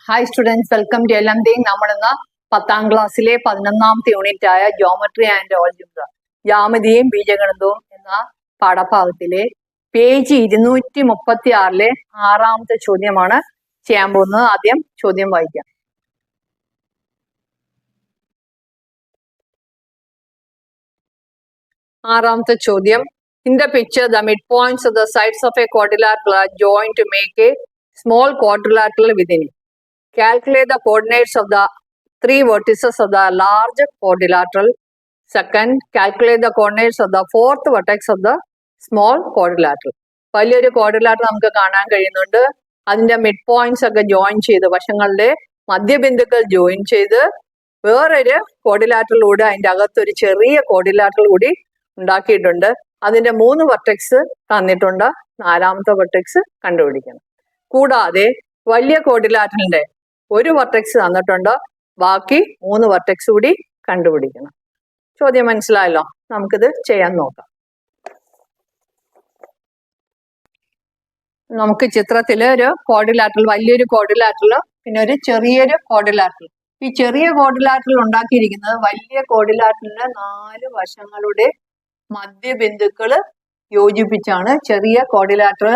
Hi students welcome to L M the നമ്മളിന്ന് പത്താം ക്ലാസ്സിലെ പതിനൊന്നാമത്തെ യൂണിറ്റ് ആയ ജോമെട്രി ആൻഡ് ഓൾജിബ്ര ജാമതിയും ബീജഗണിതവും എന്ന പാഠഭാഗത്തിലെ പേജ് ഇരുന്നൂറ്റി മുപ്പത്തി ആറിലെ ആറാമത്തെ ചോദ്യമാണ് ചെയ്യാൻ പോകുന്നത്. ആദ്യം ചോദ്യം വായിക്കാം. ആറാമത്തെ ചോദ്യം. In the picture the mid points of the sides of a quadrilateral joined make a small within it. Calculate the coordinates of the three vertices of the large quadrilateral. Second, calculate the coordinates of the fourth vertex of the small quadrilateral. വലിയൊരു ക്വാഡ്രിലാറ്റർ നമുക്ക് കാണാൻ കഴിയുന്നുണ്ട് അതിന്റെ mid points ഒക്കെ join ചെയ്ത് വശങ്ങളുടെ മധ്യബിന്ദുക്കൾ join ചെയ്ത് വേറൊരു കോഡിലാറ്ററിലൂടെ അതിന്റെ അകത്തൊരു ചെറിയ കോഡിലാറ്ററിൽ കൂടി ഉണ്ടാക്കിയിട്ടുണ്ട് അതിന്റെ മൂന്ന് വെർട്ടെക്സ് തന്നിട്ടുണ്ട് നാലാമത്തെ വെർട്ടെക്സ് കണ്ടുപിടിക്കണം കൂടാതെ വലിയ ക്വാഡ്രിലാറ്ററിന്റെ ഒരു വർട്ടെക്സ് തന്നിട്ടുണ്ട്? ബാക്കി മൂന്ന് വർട്ടെക്സ് കൂടി കണ്ടുപിടിക്കണം. ചോദ്യം മനസ്സിലായല്ലോ? നമുക്കിത് ചെയ്യാൻ നോക്കാം. നമുക്ക് ചിത്രത്തിൽ ഒരു കോഡിലാറ്റൽ വലിയൊരു കോഡിലാറ്ററൽ പിന്നെ ഒരു ചെറിയൊരു കോഡിലാറ്റൽ ഈ ചെറിയ കോഡിലാറ്റൽ ഉണ്ടാക്കിയിരിക്കുന്നത് വലിയ കോഡിലാറ്റലിന്റെ നാല് വശങ്ങളുടെ മധ്യബിന്ദുക്കൾ യോജിപ്പിച്ചാണ് ചെറിയ കോഡിലാറ്റൽ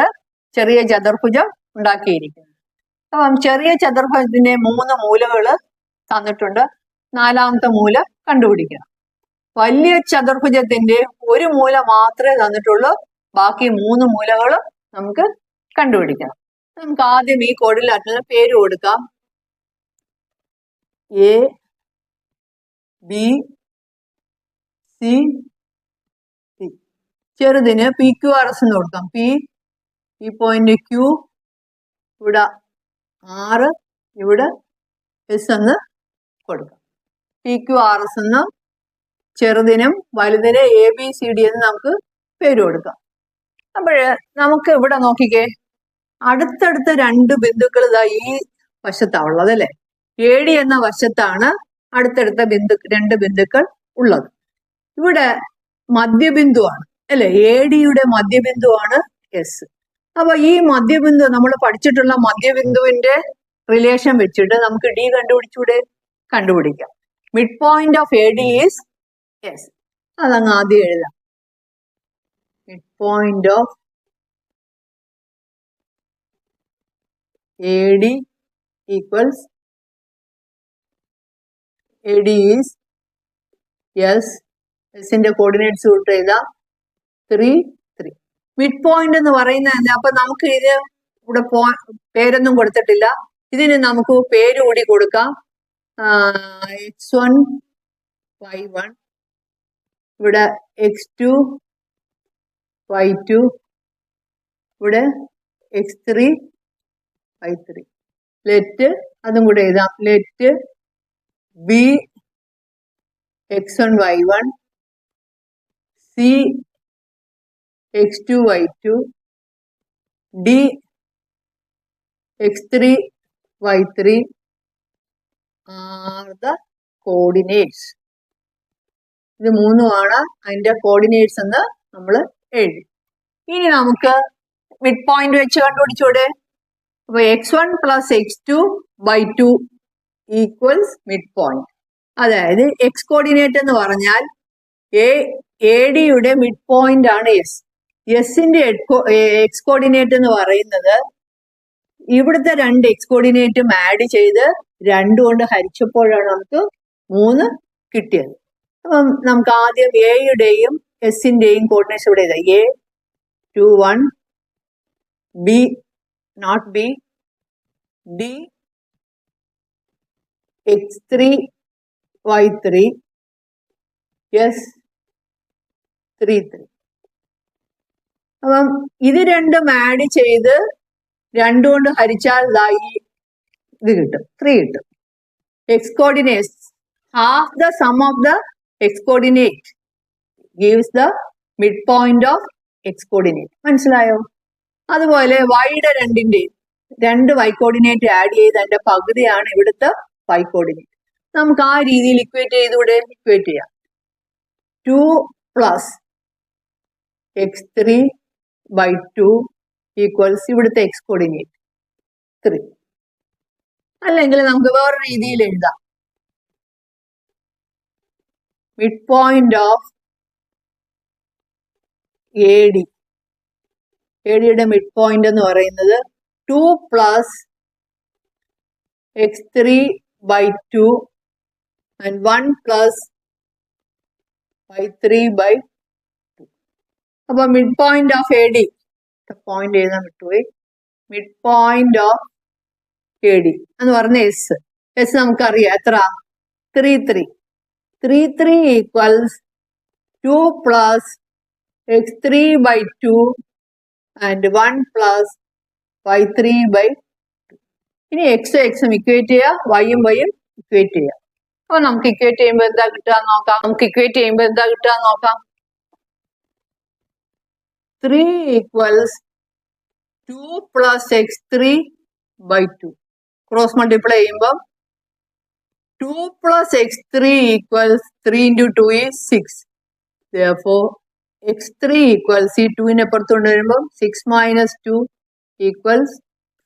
ചെറിയ ചതുർഭുജം ഉണ്ടാക്കിയിരിക്കുന്നത്. അപ്പം ചെറിയ ചതുർഭുജത്തിന്റെ മൂന്ന് മൂലകൾ തന്നിട്ടുണ്ട്. നാലാമത്തെ മൂല കണ്ടുപിടിക്കണം വലിയ ചതുർഭുജത്തിന്റെ ഒരു മൂല മാത്രമേ തന്നിട്ടുള്ളൂ. ബാക്കി മൂന്ന് മൂലകളും നമുക്ക് കണ്ടുപിടിക്കണം നമുക്ക് ആദ്യം ഈ കോഡിലാറ്ററിന് പേര് കൊടുക്കാം. എ ബി സി സി ചെറുതിന് പി ക്യു ആർ എസ് എന്ന് കൊടുക്കാം. പി ഈ പോയിന്റ് ക്യു ഇവിടെ ആറ് ഇവിടെ എസ് എന്ന് കൊടുക്കാം. പി ക്യു ആർ എസ് എന്ന് ചെറുതിനും വലുതിന് എ ബി സി ഡി എന്ന് നമുക്ക് പേര് കൊടുക്കാം. അപ്പോൾ നമുക്ക് ഇവിടെ നോക്കിക്കേ. അടുത്തടുത്ത രണ്ട് ബിന്ദുക്കൾ ഇതാ ഈ വശത്താണ് ഉള്ളത് അല്ലേ? എ ഡി എന്ന വശത്താണ് അടുത്തടുത്ത ബിന്ദു രണ്ട് ബിന്ദുക്കൾ ഉള്ളത്. ഇവിടെ മധ്യബിന്ദുവാണ്. അല്ലെ? എ ഡിയുടെ മധ്യബിന്ദുവാണ് എസ് അപ്പൊ ഈ മധ്യബിന്ദു നമ്മൾ പഠിച്ചിട്ടുള്ള മധ്യബിന്ദുവിന്റെ റിലേഷൻ വെച്ചിട്ട് നമുക്ക് ഡി കണ്ടുപിടിച്ചൂടെ? കണ്ടുപിടിക്കാം. Mid point of A D is S അതങ്ങ് ആദ്യം എഴുതാം. Mid point of A D equals A D is S എസിന്റെ കോർഡിനേറ്റ്സ് കൂട്ട് ത്രീ ത്രീ മിഡ് പോയിന്റ് എന്ന് പറയുന്നത് അപ്പൊ നമുക്ക് ഇത് ഇവിടെ പോ പേരൊന്നും കൊടുത്തിട്ടില്ല. ഇതിന് നമുക്ക് പേര് കൂടി കൊടുക്കാം. എക്സ് വൺ വൈ വൺ ഇവിടെ എക്സ് ടു വൈ ടു ഇവിടെ X three Y three let അതും കൂടെ എഴുതാം. Let B X one Y one C X two Y two D X three Y three are the coordinates ഇത് മൂന്നുമാണ്. അതിന്റെ coordinates എന്ന് നമ്മൾ എഴുതി. ഇനി നമുക്ക് മിഡ് പോയിന്റ് വെച്ച് കണ്ടുപിടിച്ചൂടെ അപ്പൊ X one plus X two by two equals mid point അതായത് എക്സ് കോർഡിനേറ്റ് എന്ന് പറഞ്ഞാൽ എ എ ഡിയുടെ മിഡ് പോയിന്റ് ആണ് എസ് എസിന്റെ എക്സ് കോർഡിനേറ്റ് എന്ന് പറയുന്നത് ഇവിടുത്തെ രണ്ട് എക്സ് കോർഡിനേറ്റും ആഡ് ചെയ്ത് രണ്ടു കൊണ്ട് ഹരിച്ചപ്പോഴാണ് നമുക്ക് മൂന്ന് കിട്ടിയത് അപ്പം നമുക്ക് ആദ്യം എയുടെയും എസിന്റെയും കോർഡിനേറ്റ്സ് ഇവിടെ എഴുതാം A two one B not B, D, X3, Y3, S, 3, 3. അപ്പം ഇത് രണ്ടും ആഡ് ചെയ്ത് രണ്ടു കൊണ്ട് ഹരിച്ചാൽ ഇതായി ഇത് കിട്ടും. ത്രീ കിട്ടും. X coordinates half the sum of the X coordinate gives the mid point of X coordinate മനസ്സിലായോ? അതുപോലെ വൈയുടെ രണ്ടിന്റെ രണ്ട് വൈ കോർഡിനേറ്റ് ആഡ് ചെയ്ത് അതിന്റെ പകുതിയാണ് ഇവിടുത്തെ വൈ കോർഡിനേറ്റ് നമുക്ക് ആ രീതിയിൽ ഇക്വേറ്റ് ചെയ്തുകൂടെ? ഇക്വേറ്റ് ചെയ്യാം. Two plus X three by two equals ഇവിടുത്തെ എക്സ് കോർഡിനേറ്റ് ത്രീ അല്ലെങ്കിൽ നമുക്ക് വേറെ രീതിയിൽ എഴുതാം. Mid point of A D A ഡിയുടെ മിഡ് പോയിന്റ് എന്ന് പറയുന്നത് two plus X three by two and one plus by three by അപ്പൊ mid point of A D point എഴുതാൻ വിട്ടുപോയി mid point of A D എന്ന് പറഞ്ഞ S S നമുക്കറിയാം. എത്ര? Three three three three equals two plus X three by two and one plus Y three by ഇനി X എക്സും equate ചെയ്യുക വൈയും വൈയും ഇക്വേറ്റ് ചെയ്യുക അപ്പൊ നമുക്ക് ഇക്വേറ്റ് ചെയ്യുമ്പോൾ എന്താ കിട്ടുക നോക്കാം. നമുക്ക് ഇക്വേറ്റ് ചെയ്യുമ്പോൾ എന്താ കിട്ടുക നോക്കാം. Three equals two plus X three by cross multiply ചെയ്യുമ്പോൾ two plus X three equals three into two is six four X three equals ഈ ടുവിനെ പുറത്ത് കൊണ്ടുവരുമ്പോൾ six minus two equals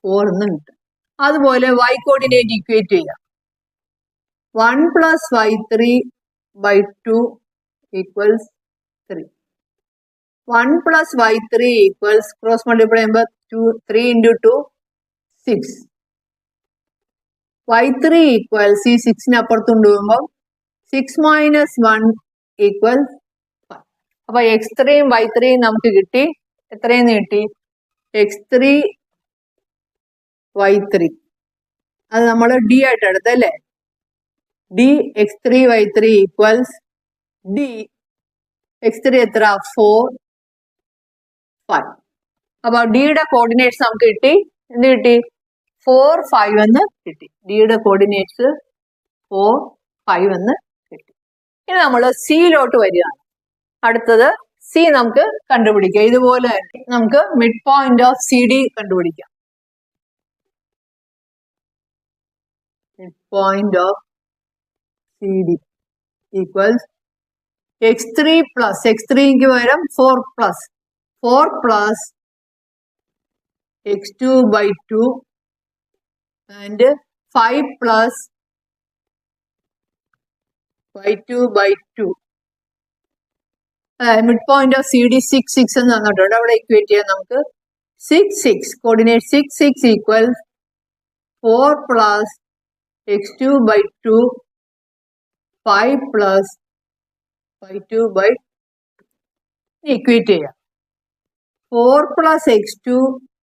four എന്ന് കിട്ടും. അതുപോലെ വൈ കോർഡിനേറ്റ് ഇക്വേറ്റ് ചെയ്യാം. One plus Y three by two equals three one plus Y three equals cross multiply ചെയ്യുമ്പോൾ two three into two six Y three equals ഈ സിക്സിന് അപ്പുറത്ത് കൊണ്ടുപോകുമ്പോൾ six minus one equals five അപ്പൊ X ത്രീയും Y ത്രീയും നമുക്ക് കിട്ടി. എത്രയെന്ന് കിട്ടി എക്സ് ത്രീ വൈ ത്രീ അത് നമ്മൾ ഡി ആയിട്ട് എടുത്തല്ലേ D X three Y three equals D X three എത്ര ഫോർ ഫൈവ് അപ്പൊ ഡിയുടെ കോർഡിനേറ്റ്സ് നമുക്ക് കിട്ടി. എന്ത് കിട്ടി? ഫോർ ഫൈവ് എന്ന് കിട്ടി. ഡിയുടെ കോർഡിനേറ്റ്സ് ഫോർ ഫൈവ് എന്ന് കിട്ടി. ഇനി നമ്മൾ സിയിലോട്ട് വരികയാണ്. അടുത്തത് സി നമുക്ക് കണ്ടുപിടിക്കാം. ഇതുപോലെ തന്നെ നമുക്ക് mid point of C D കണ്ടുപിടിക്കാം. Mid point of C D equals x three plus x ത്രീക്ക് പകരം four plus four plus x two by two and five plus by two by two. Mid point of C D six six എന്ന് തന്നിട്ടുണ്ട്. അവിടെ equate ചെയ്യാൻ നമുക്ക് six six coordinate six six equal four plus x two by two five plus by two by equate ചെയ്യാം. Four plus x two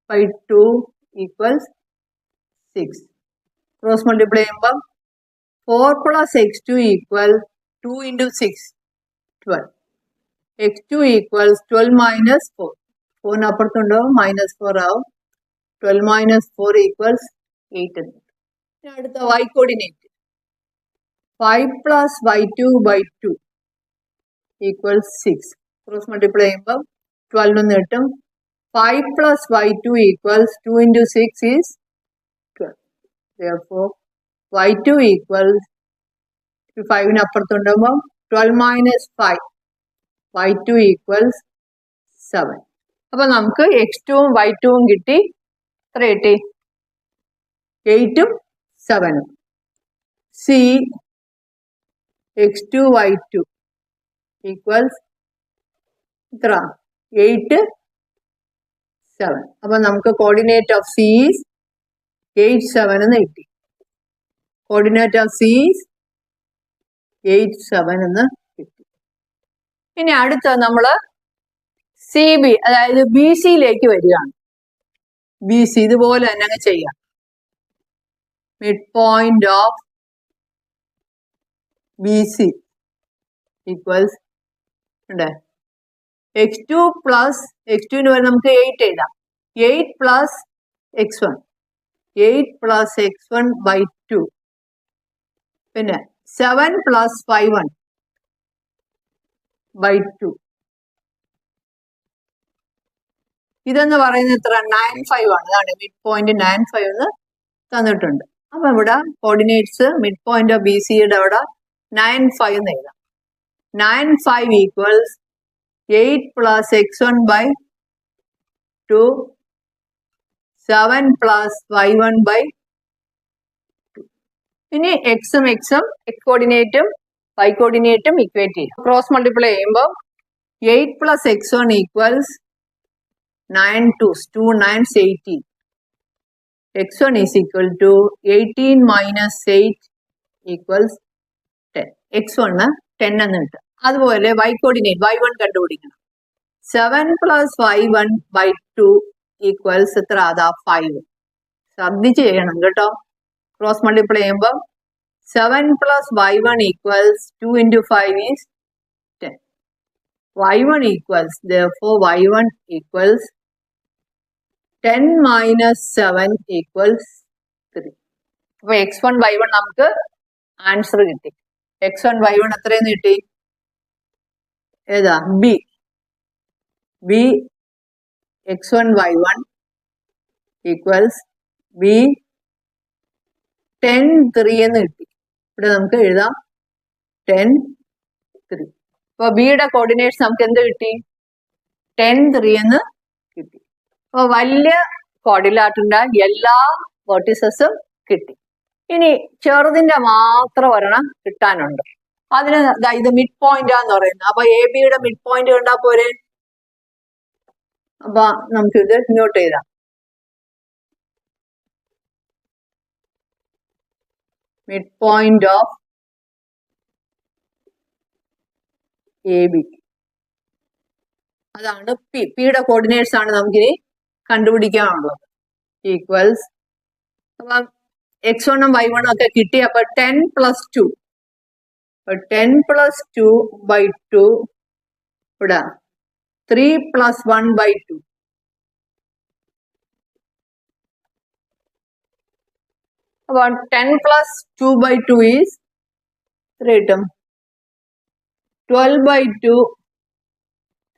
by two equals six cross multiply ചെയ്യുമ്പം four plus x two equal two into six twelve x two equals twelve minus four ഫോറിന് അപ്പുറത്തുണ്ടാവും minus four ആവും twelve minus four equals eight എന്ന് ഇനി അടുത്ത y coordinate five plus y two by two equals six cross multiply ചെയ്യുമ്പോൾ twelve എന്ന് കിട്ടും. Five plus y two equals two into six is twelve y two equals ഫൈവിന് അപ്പുറത്തുണ്ടാകുമ്പോൾ twelve minus five y two equals seven അപ്പൊ നമുക്ക് x ടുവും y ടുവും കിട്ടി. എത്ര കിട്ടി? എയ്റ്റും സെവനും C X two Y two equals എത്ര? എയ്റ്റ് സെവൻ അപ്പൊ നമുക്ക് coordinate of C's eight seven എന്ന് കിട്ടി. Coordinate of C's eight seven എന്ന് കിട്ടി. ഇനി അടുത്ത നമ്മൾ സി ബി അതായത് ബി സിയിലേക്ക് വരികയാണ്. ബി സി ഇതുപോലെ തന്നെ അങ്ങ് ചെയ്യാം. Mid point of B C equals ഉണ്ട് എക്സ് ടു പ്ലസ് എക്സ് ടുവിന് വരെ നമുക്ക് എയ്റ്റ് എഴുതാം. Eight plus X one eight plus X one by two പിന്നെ seven plus five one by two ഇതെന്ന് പറയുന്നത് എത്ര നയൻ ഫൈവ് ആണ്. അതാണ് മിഡ് പോയിന്റ് നയൻ ഫൈവ് എന്ന് തന്നിട്ടുണ്ട്. അപ്പൊ ഇവിടെ കോർഡിനേറ്റ്സ് മിഡ് പോയിന്റ് ബി സിയുടെ അവിടെ നയൻ ഫൈവ് എന്ന് എഴുതാം. Nine five equals eight plus X one by two seven plus Y one by ഇനി എക്സും എക്സും എക്സ് കോർഡിനേറ്റും വൈ കോർഡിനേറ്റും ഇക്വേറ്റ് ചെയ്യും. ക്രോസ് മൾട്ടിപ്ലൈ ചെയ്യുമ്പോൾ eight plus X one equals nine two two nines eighteen X one is equal to eighteen minus eight equals ten X one ten എന്ന് കിട്ടും. അതുപോലെ വൈ കോർഡിനേറ്റ് വൈ വൺ കണ്ടുപിടിക്കണം. Seven plus Y one by two equals എത്ര? അതാ five ശ്രദ്ധിച്ച് ചെയ്യണം കേട്ടോ. Cross multiply ചെയ്യുമ്പോൾ seven plus Y one equals two into five is ten Y one equals four Y one equals ten minus seven equals three അപ്പൊ X one Y one നമുക്ക് answer കിട്ടി. X one Y one എത്രയെന്ന് കിട്ടി? ഏതാ? B B X one Y one equals B ten three എന്ന് കിട്ടി. ഇവിടെ നമുക്ക് എഴുതാം. ടെൻ ത്രീ അപ്പൊ ബിയുടെ കോർഡിനേറ്റ്സ് നമുക്ക് എന്ത് കിട്ടി? ടെൻ ത്രീ എന്ന് കിട്ടി. അപ്പൊ വലിയ കോഡിലാട്ടുണ്ട എല്ലാ വെർട്ടിസസും കിട്ടി. ഇനി ചെറുതിന്റെ മാത്രം ഒരെണ്ണം കിട്ടാനുണ്ട്. അതിന് ഇത് മിഡ് പോയിന്റ് ആന്ന് പറയുന്നത് അപ്പൊ എ ബിയുടെ മിഡ് പോയിന്റ് കണ്ടാ പോരെ? അപ്പൊ നമുക്കിത് നോട്ട് ചെയ്താ. Mid point of A B അതാണ് പി പിയുടെ കോർഡിനേറ്റ്സ് ആണ് നമുക്കിനി കണ്ടുപിടിക്കാനുള്ളത്. ഈക്വൽസ് അപ്പം എക്സ് വണ്ണും വൈ വണ്ണും ഒക്കെ കിട്ടി. അപ്പൊ ten plus two ten plus two by two ഇവിടെ. Three plus one by two. അപ്പൊ ten plus two by two is എത്ര കിട്ടും. Twelve by two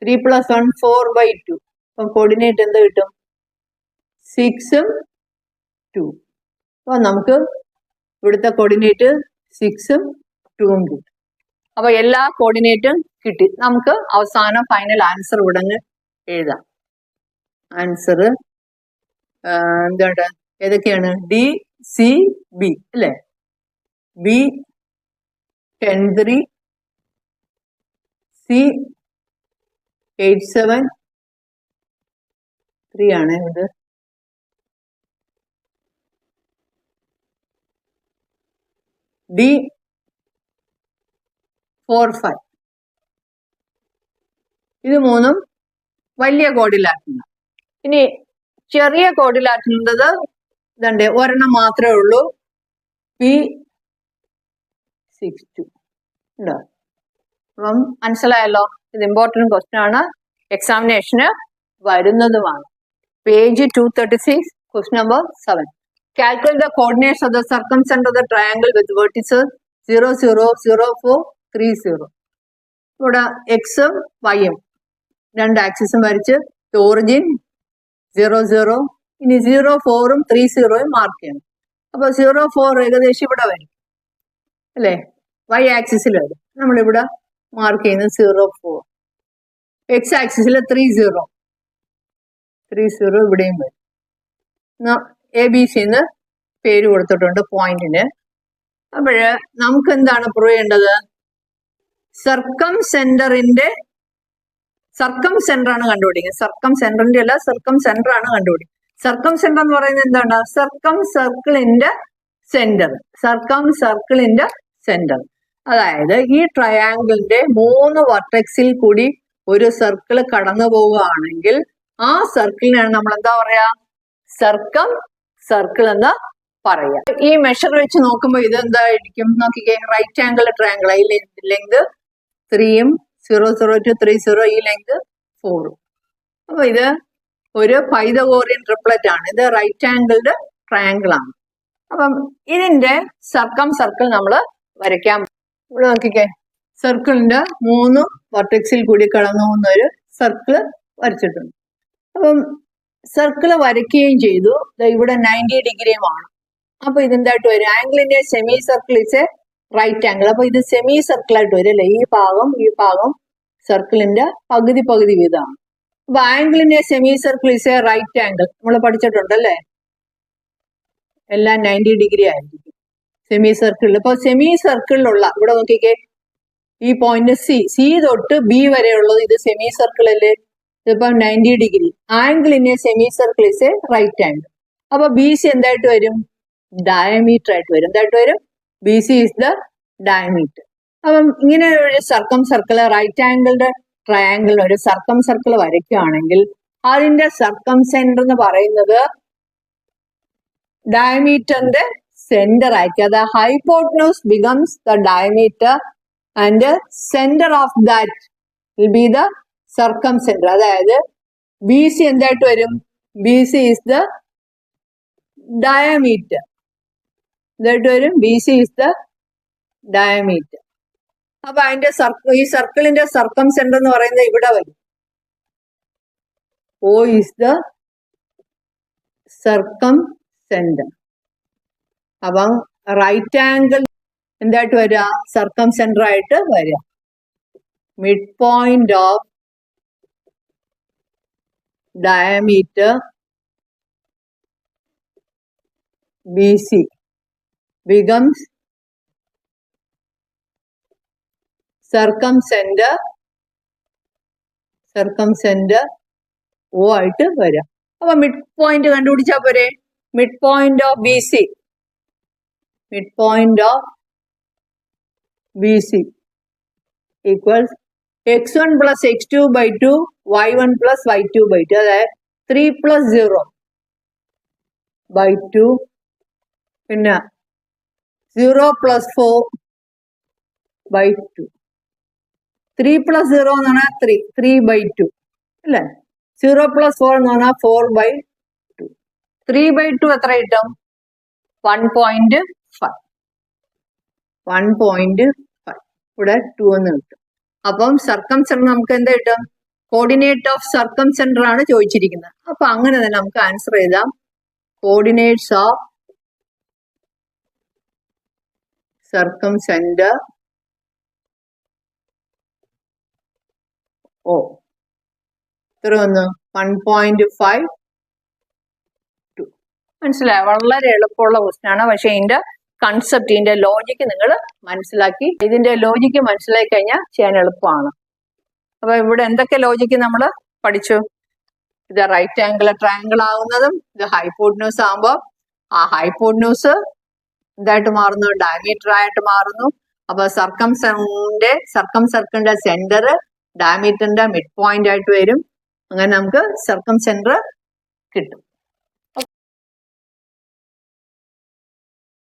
three plus one four by two. അപ്പം കോർഡിനേറ്റ് എന്ത് കിട്ടും? സിക്സും ടു. അപ്പൊ നമുക്ക് ഇവിടുത്തെ കോർഡിനേറ്റ് സിക്സും ടൂവും കിട്ടും അപ്പൊ എല്ലാ കോർഡിനേറ്റും കിട്ടി. നമുക്ക് അവസാനം ഫൈനൽ ആൻസർ ഉടനെ എഴുതാം. ആൻസർ എന്താണ് ഏതൊക്കെയാണ്? ഡി സി ബി അല്ലേ? B ten three C eight seven three ആണ്. ഇത് ഡി ഫോർ ഫൈവ് ഇത് മൂന്നും വലിയ കോഡിലാറ്റുന്ന ഇനി ചെറിയ കോഡിലാറ്റുന്നത് ഇതുണ്ട്. ഒരെണ്ണം മാത്രമേ ഉള്ളൂ. പി സിക്സ് ടു ഉണ്ടോ അപ്പം മനസ്സിലായല്ലോ? ഇത് ഇമ്പോർട്ടന്റ് ക്വസ്റ്റ്യൻ ആണ്. എക്സാമിനേഷന് വരുന്നതുമാണ്. Page two thirty six question number seven calculate the coordinates of the circumcentre of the triangle with vertices zero zero zero four three zero ഇവിടെ എക്സും വൈയും രണ്ട് ആക്സിസും വരച്ച് ഓറിജിൻ സീറോ സീറോ ഇനി സീറോ ഫോറും ത്രീ സീറോയും മാർക്ക് ചെയ്യണം. അപ്പൊ സീറോ ഫോർ ഏകദേശം ഇവിടെ വരും. അല്ലേ? വൈ ആക്സിസിൽ വരും നമ്മളിവിടെ മാർക്ക് ചെയ്യുന്നത് സീറോ ഫോർ എക്സ് ആക്സിസിൽ ത്രീ സീറോ ത്രീ സീറോ ഇവിടെയും വരും. എ ബി സിന്ന് പേര് കൊടുത്തിട്ടുണ്ട് പോയിന്റിന് അപ്പോഴ് നമുക്ക് എന്താണ് പ്രൂവ് ചെയ്യേണ്ടത് സർക്കം സെന്ററിന്റെ സർക്കം സെന്റർ ആണ് കണ്ടുപിടിക്കുന്നത്. സർക്കം സെന്ററിന്റെ അല്ല സർക്കം സെന്റർ ആണ് കണ്ടുപിടിക്കുന്നത്. സർക്കം സെന്റർ എന്ന് പറയുന്നത് എന്താണ്? സർക്കം സർക്കിളിന്റെ സെന്റർ. സർക്കം സർക്കിളിന്റെ സെന്റർ. അതായത് ഈ ട്രയാങ്കിളിന്റെ മൂന്ന് വർട്ടെക്സിൽ കൂടി ഒരു സർക്കിൾ കടന്നു പോവുകയാണെങ്കിൽ ആ സർക്കിളിനാണ് നമ്മൾ എന്താ പറയാ? സർക്കം സർക്കിൾ എന്ന് പറയാ ഈ മെഷർ വെച്ച് നോക്കുമ്പോൾ ഇത് എന്തായിരിക്കും? നോക്കിക്കേ റൈറ്റ് ആംഗിൾ ട്രയാങ്കിൾ അതിൽ ലെങ്ത് ത്രീയും zero zero two three zero ഈ ലെങ്ത് ഫോറും അപ്പൊ ഇത് ഒരു പൈതകോറിയൻ ട്രിപ്ലറ്റ് ആണ്. ഇത് റൈറ്റ് ആംഗിൾഡ് ട്രയാങ്കിൾ ആണ്. അപ്പം ഇതിന്റെ സർക്കം സർക്കിൾ നമ്മൾ വരയ്ക്കാൻ ഇവിടെ നോക്കിക്കേ. സർക്കിളിന്റെ മൂന്ന് വർട്ടെക്സിൽ കൂടി കടന്നു പോകുന്ന ഒരു സർക്കിൾ വരച്ചിട്ടുണ്ട്. അപ്പം സർക്കിൾ വരയ്ക്കുകയും ചെയ്തു. ഇവിടെ നയന്റി ഡിഗ്രിയുമാണ് അപ്പൊ ഇതെന്തായിട്ട് വരും? ആംഗിളിന്റെ semicircle is a right angle അപ്പൊ ഇത് സെമി സർക്കിൾ ആയിട്ട് വരും അല്ലെ ഈ ഭാഗം ഈ ഭാഗം സർക്കിളിന്റെ പകുതി പകുതി വീതമാണ്. അപ്പൊ ആംഗിളിന്റെ semicircle is a right angle നമ്മൾ പഠിച്ചിട്ടുണ്ട് അല്ലേ എല്ലാം നയന്റി ഡിഗ്രി ആയിരിക്കും. സെമി സർക്കിളിൽ ഇപ്പൊ സെമി സർക്കിളിലുള്ള ഇവിടെ നോക്കിക്കേ. ഈ പോയിന്റ് സി സി തൊട്ട് ബി വരെ ഉള്ളത് ഇത് സെമി സർക്കിൾ അല്ലേ ഇതിപ്പം ninety degree a semicircle is a right angle അപ്പൊ ബി സി എന്തായിട്ട് വരും? ഡയമീറ്റർ ആയിട്ട് വരും. എന്തായിട്ട് വരും? B C is the diameter അപ്പം ഇങ്ങനെ ഒരു സർക്കം സർക്കിൾ റൈറ്റ് ആംഗിളുടെ ട്രയാംഗിളിന് ഒരു സർക്കം സർക്കിൾ വരയ്ക്കുകയാണെങ്കിൽ അതിന്റെ സർക്കം സെന്റർ എന്ന് പറയുന്നത് ഡയമീറ്ററിന്റെ സെന്റർ ആയിരിക്കും. അത് hypotenuse becomes the diameter and centre of that will be the circumcentre അതായത് ബി സി എന്തായിട്ട് വരും? B C is the diameter എന്തായിട്ട് വരും B C is the diameter അപ്പൊ അതിന്റെ സർക്കിൾ ഈ സർക്കിളിന്റെ സർക്കം സെന്റർ എന്ന് പറയുന്നത് ഇവിടെ വരും. O is the circumcentre അപ്പം റൈറ്റ് ആംഗിൾ എന്തായിട്ട് വരിക സർക്കം സെന്റർ ആയിട്ട് വരിക mid point of diameter B C becomes circumcentre circumcentre O ആയിട്ട് വരാം. അപ്പൊ മിഡ് പോയിന്റ് കണ്ടുപിടിച്ചാ പോരെ? Mid point of B C mid point of B C equals X one plus X two by two Y one plus Y two by two അതായത് three plus zero by two പിന്നെ zero plus four by two three plus zero എന്ന് പറഞ്ഞാൽ three three by two അല്ലേ? Zero plus four എന്ന് പറഞ്ഞാൽ four by two three by two എത്ര കിട്ടും? One point five one point five ഇവിടെ two എന്ന് കിട്ടും. അപ്പം സർക്കം സെന്റർ നമുക്ക് എന്താ കിട്ടും? കോർഡിനേറ്റ് ഓഫ് സർക്കം സെന്റർ ആണ് ചോദിച്ചിരിക്കുന്നത്. അപ്പൊ അങ്ങനെ തന്നെ നമുക്ക് ആൻസർ ചെയ്താം coordinates of circumcentre O. എത്ര വന്നു വൺ പോയിന്റ് ഫൈവ് ടു മനസ്സിലായോ? വളരെ എളുപ്പമുള്ള ക്വസ്റ്റ്യൻ ആണ്. പക്ഷെ ഇതിന്റെ കൺസെപ്റ്റ് ഇതിന്റെ ലോജിക്ക് നിങ്ങൾ മനസ്സിലാക്കി. ഇതിന്റെ ലോജിക്ക് മനസ്സിലാക്കി കഴിഞ്ഞാൽ ചെയ്യാൻ എളുപ്പമാണ്. അപ്പൊ ഇവിടെ എന്തൊക്കെ ലോജിക്ക് നമ്മൾ പഠിച്ചു? ഇത് റൈറ്റ് ആംഗിൾ ട്രയാംഗിൾ ആകുന്നതും ഇത് ഹൈപ്പോട്ന്യൂസ് ആകുമ്പോൾ ആ ഹൈപ്പോട്ന്യൂസ് ഇതായിട്ട് മാറുന്നു ഡയമീറ്റർ ആയിട്ട് മാറുന്നു. അപ്പൊ സർക്കം സെന്റെ സർക്കം സർക്കിളിന്റെ സെന്റർ ഡയമീറ്ററിന്റെ മിഡ് പോയിന്റ് ആയിട്ട് വരും. അങ്ങനെ നമുക്ക് സർക്കം സെന്റർ കിട്ടും.